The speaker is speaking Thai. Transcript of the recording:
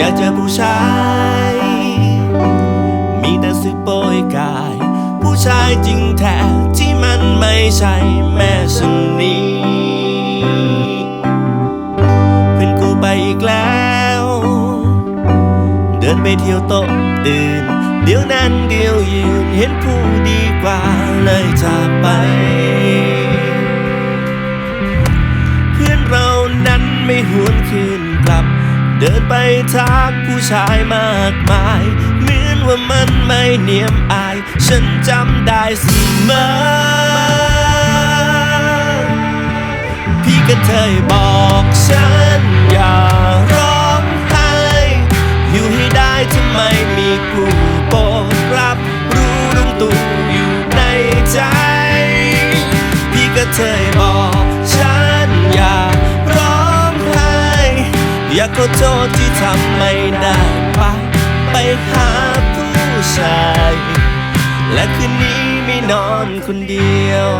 อยากจะผู้ชาย มีแต่สื่อโปรยกาย ผู้ชายจริงแท้ที่มันไม่ใช่แม่ฉันนี้เพื่อนกูไปอีกแล้ว เดินไปเที่ยวโต๊ะอื่น เดี๋ยวนั้นเดี๋ยวยืนเห็นผู้ดีกว่าเลยจากไปเพื่อนเรานั้นไม่หวนคืน เดินไปทักผู้ชายมากมาย เหมือนว่ามันไม่เนียมอาย ฉันจำได้เสมอพี่ก็เคยบอกฉันอย่าร้องไห้อยู่ให้ได้ทำไมมีกูโปรดรับรู้ลุงตู่อยู่ในใจ พี่ก็เคยบอก ขอโทษที่ทำไม่ได้ไปไปหาผู้ชาย และคืนนี้ไม่นอนคนเดียว